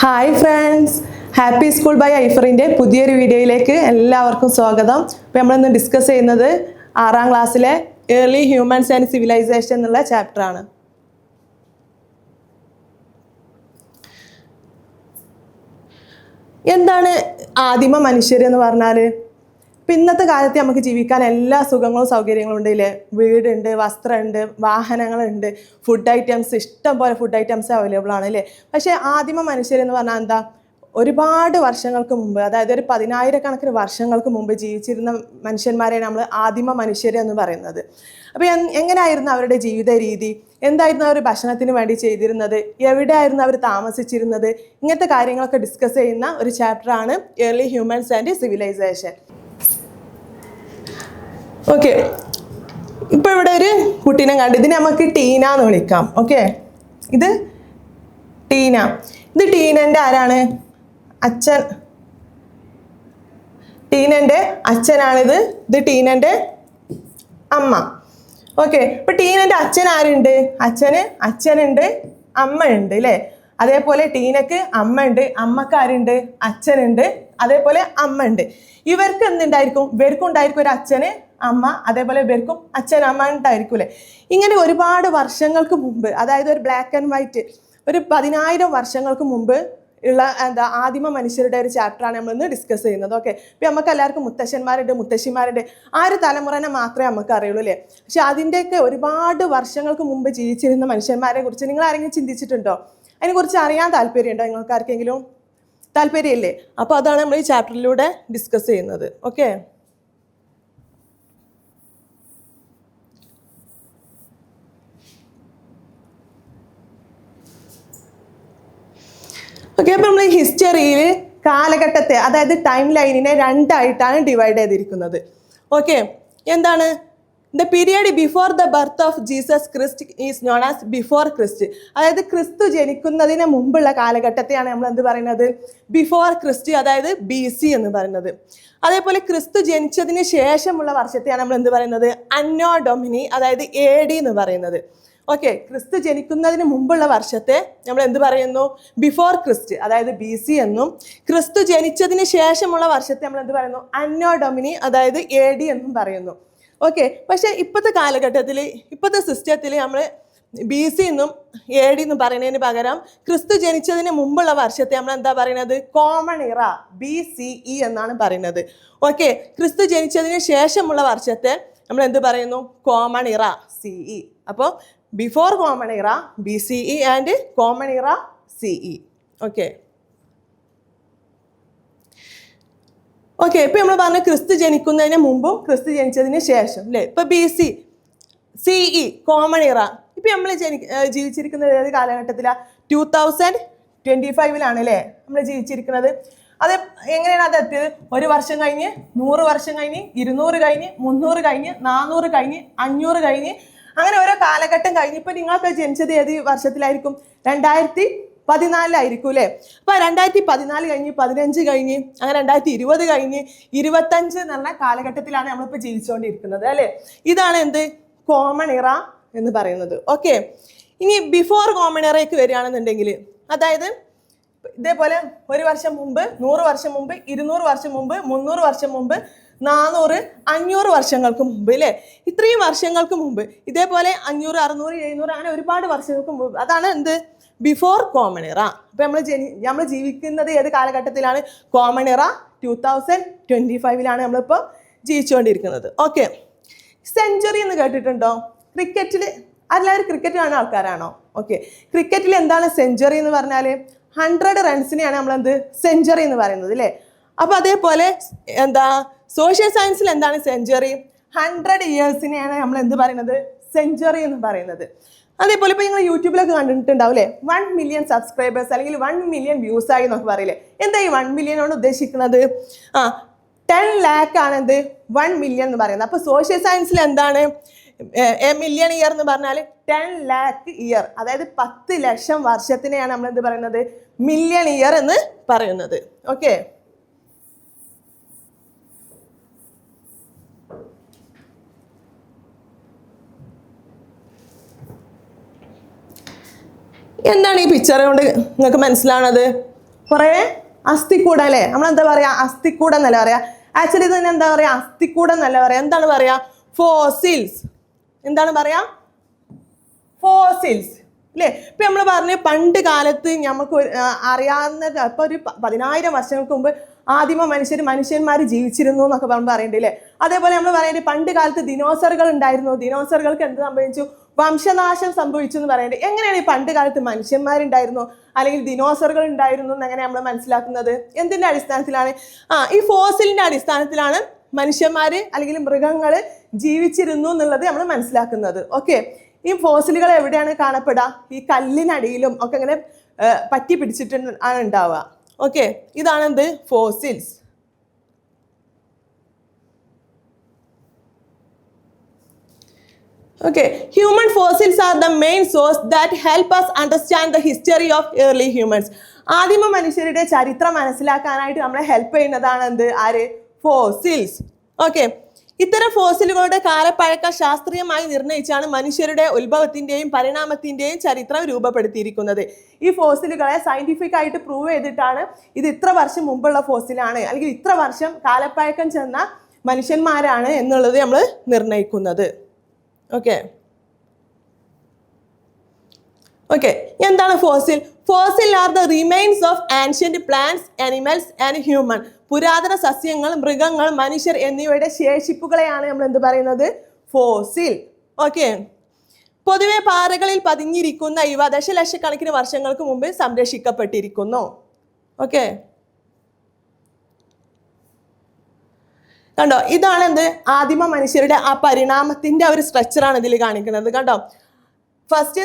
Hi friends happy school by ഐഫറിന്റെ പുതിയൊരു വീഡിയോയിലേക്ക് എല്ലാവർക്കും സ്വാഗതം. അപ്പോൾ നമ്മളിന്ന് ഡിസ്കസ് ചെയ്യുന്നത് ആറാം ക്ലാസ്സിലെ ഏർലി ഹ്യൂമൻസ് ആൻഡ് സിവിലൈസേഷൻ എന്നുള്ള ചാപ്റ്ററാണ് എന്താണ് ആദിമ മനുഷ്യർ എന്ന് പറഞ്ഞാൽ ഇപ്പം ഇന്നത്തെ കാലത്ത് നമുക്ക് ജീവിക്കാൻ എല്ലാ സുഖങ്ങളും സൗകര്യങ്ങളും ഉണ്ട്. വീടുണ്ട് വസ്ത്രമുണ്ട് വാഹനങ്ങളുണ്ട്. ഫുഡ് ഐറ്റംസ് ഇഷ്ടം പോലെ ഫുഡ് ഐറ്റംസ് അവൈലബിൾ ആണ് അല്ലേ പക്ഷേ ആദിമ മനുഷ്യരെന്ന് പറഞ്ഞാൽ എന്താ? ഒരുപാട് വർഷങ്ങൾക്ക് മുമ്പ് അതായത് ഒരു പതിനായിരക്കണക്കിന് വർഷങ്ങൾക്ക് മുമ്പ് ജീവിച്ചിരുന്ന മനുഷ്യന്മാരെ നമ്മൾ ആദിമ മനുഷ്യർ എന്ന് പറയുന്നത്. അപ്പോൾ എങ്ങനെയായിരുന്നു അവരുടെ ജീവിത രീതി? എന്തായിരുന്നു അവർ ഭക്ഷണത്തിന് വേണ്ടി ചെയ്തിരുന്നത്? എവിടെയായിരുന്നു അവർ താമസിച്ചിരുന്നത്? ഇങ്ങനത്തെ കാര്യങ്ങളൊക്കെ ഡിസ്കസ് ചെയ്യുന്ന ഒരു ചാപ്റ്ററാണ് early humans and civilisation okay ഇപ്പൊ ഇവിടെ ഒരു കുട്ടീനെ കണ്ടു ഇതിനെ നമുക്ക് ടീന എന്ന് വിളിക്കാം. ഓക്കെ ഇത് ടീന. ഇത് ടീനന്റെ ആരാണ്? അച്ഛൻ. ടീനന്റെ അച്ഛനാണിത്. ഇത് ടീനന്റെ അമ്മ. ഓക്കെ ഇപ്പൊ ടീനന്റെ അച്ഛൻ ആരുണ്ട്? അച്ഛന് അച്ഛനുണ്ട് അമ്മയുണ്ട് അല്ലേ അതേപോലെ ടീനക്ക് അമ്മ ഉണ്ട് അമ്മയ്ക്ക് ആരുണ്ട്? അച്ഛനുണ്ട് അതേപോലെ അമ്മ ഉണ്ട് ഇവർക്ക് എന്തുണ്ടായിരിക്കും? ഇവർക്കും ഉണ്ടായിരിക്കും ഒരു അച്ഛന് അമ്മ അതേപോലെ ഇവർക്കും അച്ഛൻ അമ്മ ഉണ്ടായിരിക്കും ഇങ്ങനെ ഒരുപാട് വർഷങ്ങൾക്ക് മുമ്പ് അതായത് ഒരു ബ്ലാക്ക് ആൻഡ് വൈറ്റ് ഒരു പതിനായിരം വർഷങ്ങൾക്ക് മുമ്പ് ഉള്ള എന്താ ആദിമ മനുഷ്യരുടെ ഒരു ചാപ്റ്ററാണ് നമ്മൾ ഇന്ന് ഡിസ്കസ് ചെയ്യുന്നത് ഓക്കെ ഇപ്പം നമുക്ക് എല്ലാവർക്കും മുത്തശ്ശന്മാരുണ്ട് മുത്തശ്ശിമാരുണ്ട്. ആ ഒരു തലമുറനെ മാത്രമേ നമുക്ക് അറിയുള്ളൂ അല്ലേ? പക്ഷെ അതിന്റെയൊക്കെ ഒരുപാട് വർഷങ്ങൾക്ക് മുമ്പ് ജീവിച്ചിരുന്ന മനുഷ്യന്മാരെ കുറിച്ച് നിങ്ങൾ ആരെങ്കിലും ചിന്തിച്ചിട്ടുണ്ടോ? അതിനെക്കുറിച്ച് അറിയാൻ താല്പര്യമുണ്ടോ നിങ്ങൾക്ക് ആർക്കെങ്കിലും താല്പര്യമില്ലേ? അപ്പോൾ അതാണ് നമ്മൾ ഈ ചാപ്റ്ററിലൂടെ ഡിസ്കസ് ചെയ്യുന്നത് ഓക്കെ ഓക്കെ അപ്പം നമ്മൾ ഹിസ്റ്ററിയിൽ കാലഘട്ടത്തെ അതായത് ടൈം ലൈനിനെ രണ്ടായിട്ടാണ് ഡിവൈഡ് ചെയ്തിരിക്കുന്നത്. ഓക്കെ എന്താണ്? The period before the birth of Jesus Christ is known as before Christ അതായത് ക്രിസ്തു ജനിക്കുന്നതിന് മുമ്പുള്ള കാലഘട്ടത്തെയാണ് നമ്മൾ എന്ത് പറയുന്നത്? ബിഫോർ ക്രിസ്റ്റ് അതായത് ബി സി എന്ന് പറയുന്നത്. അതേപോലെ ക്രിസ്തു ജനിച്ചതിന് ശേഷമുള്ള വർഷത്തെയാണ് നമ്മൾ എന്ത് പറയുന്നത്? അന്നോ ഡൊമിനി അതായത് എ ഡി എന്ന് പറയുന്നത്. ഓക്കെ ക്രിസ്തു ജനിക്കുന്നതിന് മുമ്പുള്ള വർഷത്തെ നമ്മൾ എന്ത് പറയുന്നു? ബിഫോർ ക്രിസ്റ്റ് അതായത് ബി സി എന്നും. ക്രിസ്തു ജനിച്ചതിന് ശേഷമുള്ള വർഷത്തെ നമ്മൾ എന്ത് പറയുന്നു? അന്നോ ഡൊമിനി അതായത് എ ഡി എന്നും പറയുന്നു. ഓക്കെ പക്ഷേ ഇപ്പോഴത്തെ കാലഘട്ടത്തിൽ ഇപ്പോഴത്തെ സിസ്റ്റത്തിൽ നമ്മൾ ബി സി എന്നും എ ഡി എന്നും പറയുന്നതിന് പകരം ക്രിസ്തു ജനിച്ചതിന് മുമ്പുള്ള വർഷത്തെ നമ്മൾ എന്താ പറയുന്നത്? Common era B C E എന്നാണ് പറയുന്നത്. ഓക്കെ ക്രിസ്തു ജനിച്ചതിന് ശേഷമുള്ള വർഷത്തെ നമ്മൾ എന്ത് പറയുന്നു? കോമൺ ഇറ സി ഇ അപ്പോൾ before common era B C E and common era CE okay okay ഇപ്പം നമ്മൾ പറഞ്ഞ ക്രിസ്തു ജനിക്കുന്നതിന് മുമ്പും ക്രിസ്തു ജനിച്ചതിന് ശേഷം അല്ലേ ഇപ്പം B C C E common era ഇപ്പം നമ്മൾ ജനി ജീവിച്ചിരിക്കുന്ന ഏത് കാലഘട്ടത്തിലാണ് ടൂ തൗസൻഡ് ട്വന്റി ഫൈവിലാണ് അല്ലേ നമ്മൾ ജീവിച്ചിരിക്കുന്നത്. അത് എങ്ങനെയാണ് അത് എത്തിയത്? ഒരു വർഷം കഴിഞ്ഞ് നൂറ് വർഷം കഴിഞ്ഞ് ഇരുന്നൂറ് കഴിഞ്ഞ് മുന്നൂറ് കഴിഞ്ഞ് നാനൂറ് കഴിഞ്ഞ് അഞ്ഞൂറ് കഴിഞ്ഞ് അങ്ങനെ ഓരോ കാലഘട്ടം കഴിഞ്ഞ് ഇപ്പൊ നിങ്ങൾക്ക് ജനിച്ചത് ഏത് വർഷത്തിലായിരിക്കും? രണ്ടായിരത്തി പതിനാലിലായിരിക്കും അല്ലേ? അപ്പൊ രണ്ടായിരത്തി പതിനാല് കഴിഞ്ഞ് പതിനഞ്ച് കഴിഞ്ഞ് അങ്ങനെ രണ്ടായിരത്തി ഇരുപത് കഴിഞ്ഞ് ഇരുപത്തഞ്ച് എന്ന് പറഞ്ഞ കാലഘട്ടത്തിലാണ് നമ്മളിപ്പോൾ ജീവിച്ചുകൊണ്ടിരിക്കുന്നത് അല്ലേ? ഇതാണ് എന്ത്? കോമൺ ഇറ എന്ന് പറയുന്നത്. ഓക്കെ ഇനി ബിഫോർ കോമൺ ഇറയ്ക്ക് വരികയാണെന്നുണ്ടെങ്കിൽ അതായത് ഇതേപോലെ ഒരു വർഷം മുമ്പ് നൂറ് വർഷം മുമ്പ് ഇരുന്നൂറ് വർഷം മുമ്പ് മുന്നൂറ് വർഷം മുമ്പ് നാനൂറ് അഞ്ഞൂറ് വർഷങ്ങൾക്ക് മുമ്പ് അല്ലേ ഇത്രയും വർഷങ്ങൾക്ക് മുമ്പ്. ഇതേപോലെ അഞ്ഞൂറ് അറുന്നൂറ് എഴുന്നൂറ് അങ്ങനെ ഒരുപാട് വർഷങ്ങൾക്ക് മുമ്പ്. അതാണ് എന്ത്? ബിഫോർ കോമൺ ഇറ അപ്പം നമ്മൾ ജനി നമ്മൾ ജീവിക്കുന്നത് ഏത് കാലഘട്ടത്തിലാണ്? കോമൺ ഇറ ടൂ തൗസൻഡ് ട്വന്റി ഫൈവിലാണ് നമ്മളിപ്പോൾ ജീവിച്ചുകൊണ്ടിരിക്കുന്നത്. ഓക്കെ സെഞ്ചുറി എന്ന് കേട്ടിട്ടുണ്ടോ? ക്രിക്കറ്റിൽ അതിലൊരു ക്രിക്കറ്റ് കാണുന്ന ആൾക്കാരാണോ? ഓക്കെ ക്രിക്കറ്റിൽ എന്താണ് സെഞ്ചുറി എന്ന് പറഞ്ഞാൽ ഹൺഡ്രഡ് റൺസിനെയാണ് നമ്മളെന്ത്? സെഞ്ചുറി എന്ന് പറയുന്നത് അല്ലേ അപ്പോൾ അതേപോലെ എന്താ? സോഷ്യൽ സയൻസിൽ എന്താണ് സെഞ്ചുറി ഹൺഡ്രഡ് ഇയേഴ്സിനെയാണ് നമ്മൾ എന്ത് പറയുന്നത്? സെഞ്ചുറി എന്ന് പറയുന്നത്. അതേപോലെ ഇപ്പോൾ നിങ്ങൾ യൂട്യൂബിലൊക്കെ കണ്ടിട്ടുണ്ടാവും അല്ലേ വൺ മില്യൺ സബ്സ്ക്രൈബേഴ്സ് അല്ലെങ്കിൽ വൺ മില്യൺ വ്യൂസ് ആയി എന്നൊക്കെ പറയില്ലേ? എന്താ ഈ വൺ മില്യണോട് ഉദ്ദേശിക്കുന്നത്? ആ ടെൻ ലാക്ക് ആണ് എന്ത്? വൺ മില്യൺ എന്ന് പറയുന്നത്. അപ്പോൾ സോഷ്യൽ സയൻസിൽ എന്താണ്? എ മില്യൺ ഇയർ എന്ന് പറഞ്ഞാൽ ടെൻ ലാക്ക് ഇയർ അതായത് പത്ത് ലക്ഷം വർഷത്തിനെയാണ് നമ്മൾ എന്ത് പറയുന്നത്? മില്യൺ ഇയർ എന്ന് പറയുന്നത്. ഓക്കെ എന്താണ് ഈ പിക്ചർ കൊണ്ട് നിങ്ങൾക്ക് മനസ്സിലാണത് കുറേ അസ്ഥിക്കൂടം അല്ലേ? നമ്മൾ എന്താ പറയാ? അസ്ഥിക്കൂടം എന്നല്ല പറയാ? ആക്ച്വലി ഇത് തന്നെ എന്താ പറയാ? അസ്ഥിക്കൂടം എന്നല്ല പറയാ. എന്താണ് പറയാ? ഫോസിൽസ് എന്താണ് പറയാ? ഫോസിൽസ് അല്ലേ ഇപ്പൊ നമ്മൾ പറഞ്ഞു പണ്ട് കാലത്ത് നമുക്ക് അറിയാവുന്ന ഇപ്പൊ ഒരു പതിനായിരം വർഷങ്ങൾക്ക് മുമ്പ് ആദിമ മനുഷ്യർ മനുഷ്യന്മാർ ജീവിച്ചിരുന്നു എന്നൊക്കെ നമ്മൾ പറയണ്ടേ അല്ലേ അതേപോലെ നമ്മൾ പറയേണ്ടത് പണ്ട് കാലത്ത് ദിനോസറുകൾ ഉണ്ടായിരുന്നു. ദിനോസറുകൾക്ക് എന്ത് സംഭവിച്ചു? വംശനാശം സംഭവിച്ചു എന്ന് പറയുന്നത് എങ്ങനെയാണ് ഈ പണ്ട് കാലത്ത് മനുഷ്യന്മാരുണ്ടായിരുന്നു? അല്ലെങ്കിൽ ദിനോസറുകൾ ഉണ്ടായിരുന്നു എന്നങ്ങനെ നമ്മൾ മനസ്സിലാക്കുന്നത്? എന്തിന്റെ അടിസ്ഥാനത്തിലാണ്? ആ ഈ ഫോസിലിന്റെ അടിസ്ഥാനത്തിലാണ് മനുഷ്യന്മാർ അല്ലെങ്കിൽ മൃഗങ്ങൾ ജീവിച്ചിരുന്നു എന്നുള്ളത് നമ്മൾ മനസ്സിലാക്കുന്നത്. ഓക്കെ. ഈ ഫോസിലുകൾ എവിടെയാണ് കാണപ്പെടുക? ഈ കല്ലിനടിയിലും ഒക്കെ ഇങ്ങനെ പറ്റി പിടിച്ചിട്ട് ആണ് ഉണ്ടാവുക. Okay. ഇതാണെന്ത്? Fossils. Okay, human fossils are the main source that help us understand the history of early humans. ആദിമ മനുഷ്യരുടെ ചരിത്രം മനസ്സിലാക്കാനായിട്ട് നമ്മളെ ഹെൽപ്പ് ചെയ്യുന്നതാണ് എന്ത്? ആര്? ഫോസിൽസ് ഓക്കെ ഇത്തരം ഫോസിലുകളുടെ കാലപ്പഴക്കം ശാസ്ത്രീയമായി നിർണയിച്ചാണ് മനുഷ്യരുടെ ഉത്ഭവത്തിന്റെയും പരിണാമത്തിന്റെയും ചരിത്രം രൂപപ്പെടുത്തിയിരിക്കുന്നത്. ഈ ഫോസിലുകളെ സയന്റിഫിക് ആയിട്ട് പ്രൂവ് ചെയ്തിട്ടാണ് ഇത് ഇത്ര വർഷം മുമ്പുള്ള ഫോസിലാണ് അല്ലെങ്കിൽ ഇത്ര വർഷം കാലപ്പഴക്കം ചെന്ന മനുഷ്യന്മാരാണ് എന്നുള്ളത് നമ്മൾ നിർണയിക്കുന്നത് ഓക്കെ ഓക്കെ എന്താണ് fossil fossil are the remains of ancient plants animals and human പുരാതന സസ്യങ്ങൾ മൃഗങ്ങൾ മനുഷ്യർ എന്നിവയുടെ ശേഷിപ്പുകളെയാണ് നമ്മൾ എന്ത് പറയുന്നത്? ഫോസിൽ ഓക്കെ പൊതുവെ പാറകളിൽ പതിഞ്ഞിരിക്കുന്ന ഇവ ദശലക്ഷക്കണക്കിന് വർഷങ്ങൾക്ക് മുമ്പ് സംരക്ഷിക്കപ്പെട്ടിരിക്കുന്നു. ഓക്കെ കണ്ടോ? ഇതാണ് എന്ത്? ആദിമ മനുഷ്യരുടെ ആ പരിണാമത്തിന്റെ ഒരു സ്ട്രക്ചറാണ് ഇതിൽ കാണിക്കുന്നത്. കണ്ടോ? ഫസ്റ്റ്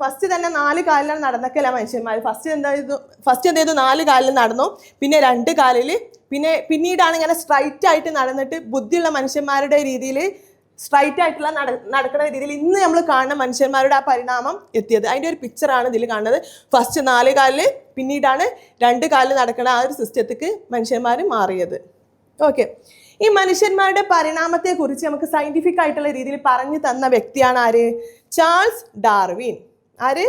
ഫസ്റ്റ് തന്നെ നാല് കാലിലാണ് നടന്നൊക്കെയല്ല മനുഷ്യന്മാർ ഫസ്റ്റ് എന്താ ചെയ്തു ഫസ്റ്റ് എന്ത് ചെയ്തു നാല് കാലിൽ നടന്നു. പിന്നെ രണ്ട് കാലിൽ പിന്നെ പിന്നീടാണ് ഇങ്ങനെ സ്ട്രൈറ്റ് ആയിട്ട് നടന്നിട്ട് ബുദ്ധിയുള്ള മനുഷ്യന്മാരുടെ രീതിയിൽ സ്ട്രൈറ്റ് ആയിട്ടുള്ള നട നടക്കുന്ന രീതിയിൽ ഇന്ന് നമ്മൾ കാണുന്ന മനുഷ്യന്മാരുടെ ആ പരിണാമം എത്തിയത്. അതിന്റെ ഒരു പിക്ചറാണ് ഇതിൽ കാണുന്നത്. ഫസ്റ്റ് നാല് കാലിൽ പിന്നീടാണ് രണ്ട് കാലിൽ നടക്കുന്ന ആ ഒരു സിസ്റ്റത്തേക്ക് മനുഷ്യന്മാർ മാറിയത്. ഓക്കെ ഈ മനുഷ്യന്മാരുടെ പരിണാമത്തെ കുറിച്ച് നമുക്ക് സയന്റിഫിക് ആയിട്ടുള്ള രീതിയിൽ പറഞ്ഞു തന്ന വ്യക്തിയാണ് ആര്? Charles Darwin. ആര്?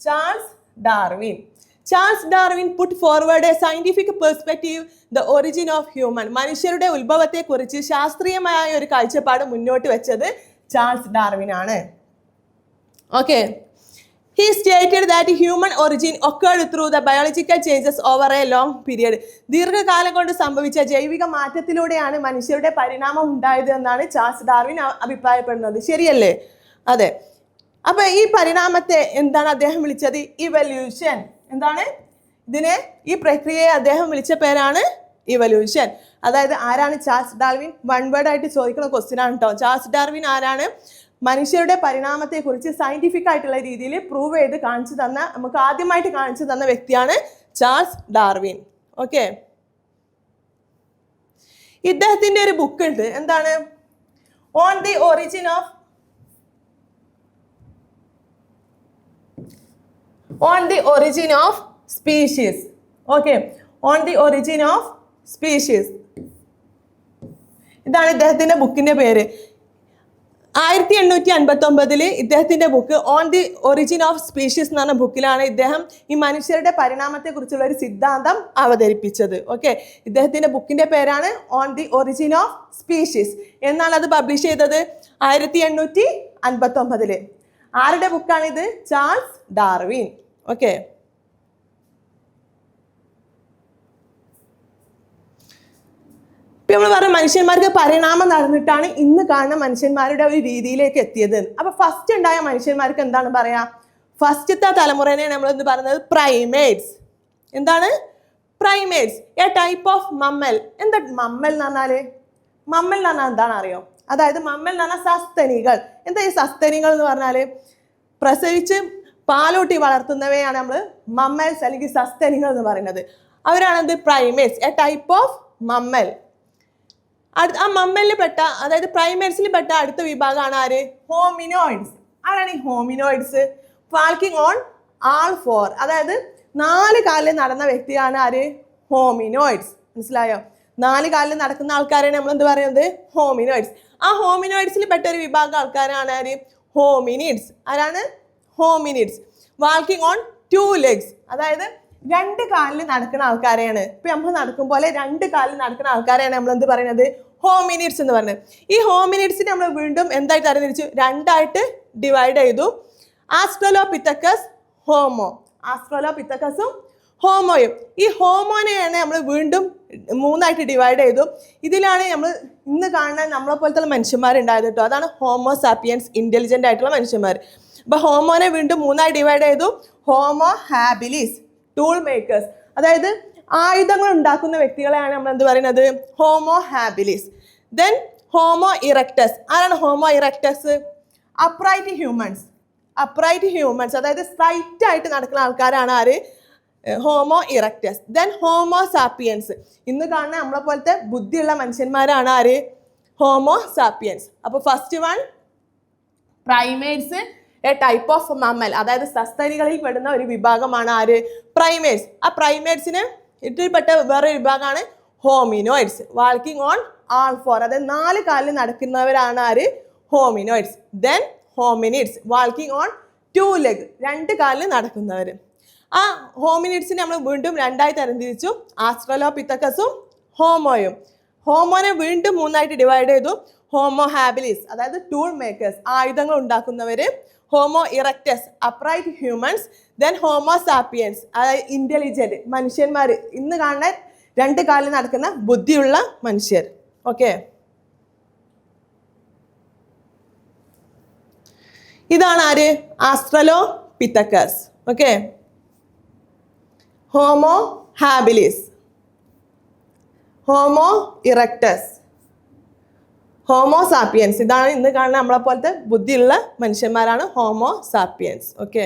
Charles Darwin. Charles Darwin put forward a scientific perspective the origin of human മനുഷ്യരുടെ ഉത്ഭവത്തെക്കുറിച്ച് ശാസ്ത്രീയമായ ഒരു കാഴ്ചപ്പാട് മുന്നോട്ട് വെച്ചത് ചാൾസ് ഡാർവിൻ ആണ് okay he stated that human origin occurred through the biological changes over a long period ദീർഘകാലം കൊണ്ട് സംഭവിച്ച ജൈവിക മാറ്റത്തിലൂടെയാണ് മനുഷ്യരുടെ പരിണാമം ഉണ്ടായത് എന്നാണ് ചാൾസ് ഡാർവിൻ അഭിപ്രായപ്പെടുന്നത്. ശരിയല്ലേ? അതെ. അപ്പൊ ഈ പരിണാമത്തെ എന്താണ് അദ്ദേഹം വിളിച്ചത്? ഇവല്യൂഷൻ. എന്താണ്? ഇതിനെ ഈ പ്രക്രിയയെ അദ്ദേഹം വിളിച്ച പേരാണ് ഇവല്യൂഷൻ. അതായത് ആരാണ് ചാൾസ് ഡാർവിൻ? വൺ വേർഡ് ആയിട്ട് ചോദിക്കുന്ന ക്വസ്റ്റ്യൻ ആണ് കേട്ടോ ചാൾസ് ഡാർവിൻ ആരാണ്? മനുഷ്യരുടെ പരിണാമത്തെക്കുറിച്ച് സയന്റിഫിക് ആയിട്ടുള്ള രീതിയിൽ പ്രൂവ് ചെയ്ത് കാണിച്ചു തന്ന നമുക്ക് ആദ്യമായിട്ട് കാണിച്ചു തന്ന വ്യക്തിയാണ് ചാൾസ് ഡാർവിൻ. ഓക്കെ ഇദ്ദേഹത്തിന്റെ ഒരു ബുക്ക് ഉണ്ട്. എന്താണ്? On the origin of on the origin of species okay on the origin of species ഇതാണ് ഇദ്ദേഹത്തിന്റെ ബുക്കിന്റെ പേര്. ആയിരത്തി എണ്ണൂറ്റി അൻപത്തി ഒമ്പതിൽ ഇദ്ദേഹത്തിന്റെ book on the origin of species എന്ന് പറഞ്ഞ ബുക്കിലാണ് ഇദ്ദേഹം ഈ മനുഷ്യരുടെ പരിണാമത്തെക്കുറിച്ചുള്ള ഒരു സിദ്ധാന്തം അവതരിപ്പിച്ചത്. ഓക്കെ ഇദ്ദേഹത്തിന്റെ ബുക്കിന്റെ പേരാണ് on the origin of species എന്നാണ് അത് പബ്ലിഷ് ചെയ്തത്? ആയിരത്തി എണ്ണൂറ്റി അൻപത്തി ഒമ്പതിൽ ആരുടെ ബുക്കാണിത് ചാൾസ് ഡാർവിൻ. ഓക്കെ ഇപ്പൊ നമ്മൾ പറഞ്ഞ മനുഷ്യന്മാർക്ക് പരിണാമം നടന്നിട്ടാണ് ഇന്ന് കാണുന്ന മനുഷ്യന്മാരുടെ ഒരു രീതിയിലേക്ക് എത്തിയത്. അപ്പൊ ഫസ്റ്റ് ഉണ്ടായ മനുഷ്യന്മാർക്ക് എന്താണ് പറയാ? ഫസ്റ്റത്തെ തലമുറനെ നമ്മൾ എന്ന് പറയുന്നത് പ്രൈമേറ്റ്സ് എന്താണ്? Primates a type of mammal എന്താ മമ്മൽ എന്ന് പറഞ്ഞാൽ? മമ്മൽ എന്ന് പറഞ്ഞാൽ എന്താണ് അറിയോ? അതായത് മമ്മൽ എന്ന് പറഞ്ഞാൽ സസ്തനികൾ. എന്താ ഈ സസ്തനികൾ എന്ന് പറഞ്ഞാൽ? പ്രസവിച്ച് പാലൂട്ടി വളർത്തുന്നവയാണ് നമ്മൾ മമ്മൽസ് അല്ലെങ്കിൽ സസ്തനികൾ എന്ന് പറയുന്നത്. അവരാണ് എന്ത്? Primates a type of mammal അടുത്ത ആ മമ്മലിൽ പെട്ട അതായത് പ്രൈമേറ്റ്സിൽ പെട്ട അടുത്ത വിഭാഗമാണ് ആര്? ഹോമിനോയിഡ്സ് ആരാണ് ഈ hominoids walking on all four അതായത് നാല് കാലിൽ നടന്ന വ്യക്തിയാണ് ആര്? ഹോമിനോയിഡ്സ് മനസ്സിലായോ? നാല് കാലിൽ നടക്കുന്ന ആൾക്കാരാണ് നമ്മൾ എന്ത് പറയുന്നത്? ഹോമിനോയിഡ്സ് ആ ഹോമിനോയിഡ്സിൽ പെട്ട ഒരു വിഭാഗം ആൾക്കാരാണ് ആര്? ഹോമിനിഡ്സ് ആരാണ്? Hominids walking on two legs അതായത് രണ്ട് കാലിൽ നടക്കുന്ന ആൾക്കാരെയാണ്. ഇപ്പൊ നമ്മൾ നടക്കും പോലെ രണ്ട് കാലിൽ നടക്കുന്ന ആൾക്കാരെയാണ് നമ്മൾ എന്ത് പറയുന്നത്? ഹോമിനിഡ്സ് എന്ന് പറഞ്ഞത് ഈ ഹോമിനിഡ്സിനെ നമ്മൾ വീണ്ടും എന്തായിട്ട് തരംതിരിച്ചു രണ്ടായിട്ട് ഡിവൈഡ് ചെയ്തു. ആസ്ട്രലോപിത്തക്കസ് ഹോമോ ആസ്ട്രലോപിത്തക്കസും ഹോമോയും ഈ ഹോമോനെയാണ് നമ്മൾ വീണ്ടും മൂന്നായിട്ട് ഡിവൈഡ് ചെയ്തു. ഇതിലാണ് നമ്മൾ ഇന്ന് കാണുന്ന നമ്മളെ പോലത്തെ മനുഷ്യന്മാരുണ്ടായത് കേട്ടോ. അതാണ് ഹോമോ സാപ്പിയൻസ് ആയിട്ടുള്ള മനുഷ്യന്മാർ. അപ്പൊ ഹോമോനെ വീണ്ടും മൂന്നായി ഡിവൈഡ് ചെയ്തു. ഹോമോ ഹാബിലിസ് ടൂൾ മേക്കേഴ്സ് അതായത് ആയുധങ്ങൾ ഉണ്ടാക്കുന്ന വ്യക്തികളെയാണ് നമ്മൾ എന്ത് പറയുന്നത്? Homo habilis then Homo erectus ആരാണ് Homo erectus upright humans upright humans അതായത് സ്ട്രൈറ്റ് ആയിട്ട് നടക്കുന്ന ആൾക്കാരാണ് ആര്? Homo erectus then Homo sapiens ഇന്ന് കാണുന്ന നമ്മളെ പോലത്തെ ബുദ്ധിയുള്ള മനുഷ്യന്മാരാണ് ആര്? ഹോമോ സാപ്പിയൻസ് അപ്പോൾ first one primates a type of mammal അതായത് സസ്തനികളിൽ പെടുന്ന ഒരു വിഭാഗമാണ് ആര്? പ്രൈമേറ്റ്സ് ആ പ്രൈമേറ്റ്സിന് ഇതിൽപ്പെട്ട വേറെ വിഭാഗമാണ് hominoids walking on all four അതായത് നാല് കാലിൽ നടക്കുന്നവരാണ് ആര്? Hominoids then hominids walking on two leg രണ്ട് കാലിൽ നടക്കുന്നവർ ആ ഹോമിനിഡ്സിനെ നമ്മൾ വീണ്ടും രണ്ടായി തരംതിരിച്ചു. ആസ്ട്രലോപിത്തക്കസും ഹോമോയും ഹോമോനെ വീണ്ടും മൂന്നായിട്ട് ഡിവൈഡ് ചെയ്തു. ഹോമോ ഹാബിലിസ് അതായത് ടൂൾ മേക്കേഴ്സ് ആയുധങ്ങൾ ഉണ്ടാക്കുന്നവർ Homo erectus upright humans then Homo sapiens അതായത് ഇന്റലിജന്റ് മനുഷ്യന്മാർ ഇന്ന് കാണുന്ന രണ്ട് കാലിൽ നടക്കുന്ന ബുദ്ധിയുള്ള മനുഷ്യർ. ഓക്കെ ഇതാണ് ആര്? Australopithecus okay Homo habilis Homo erectus Homo sapiens ഇതാണ് ഇന്ന് കാണുന്ന നമ്മളെ പോലത്തെ ബുദ്ധിയുള്ള മനുഷ്യന്മാരാണ് ഹോമോസാപ്പിയൻസ് ഓക്കെ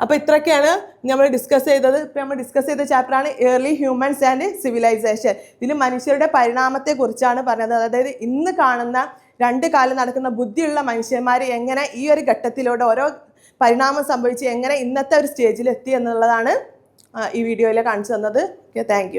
അപ്പോൾ ഇത്രയൊക്കെയാണ് നമ്മൾ ഡിസ്കസ് ചെയ്തത്. ഇപ്പം നമ്മൾ ഡിസ്കസ് ചെയ്ത ചാപ്റ്ററാണ് ഏർലി ഹ്യൂമൻസ് ആൻഡ് സിവിലൈസേഷൻ ഇതിൽ മനുഷ്യരുടെ പരിണാമത്തെക്കുറിച്ചാണ് പറഞ്ഞത്. അതായത് ഇന്ന് കാണുന്ന രണ്ട് കാലം നടക്കുന്ന ബുദ്ധിയുള്ള മനുഷ്യന്മാർ എങ്ങനെ ഈ ഒരു ഘട്ടത്തിലൂടെ ഓരോ പരിണാമം സംഭവിച്ച് എങ്ങനെ ഇന്നത്തെ ഒരു സ്റ്റേജിൽ എത്തി എന്നുള്ളതാണ് ഈ വീഡിയോയിൽ കാണിച്ചു തന്നത്. Okay thank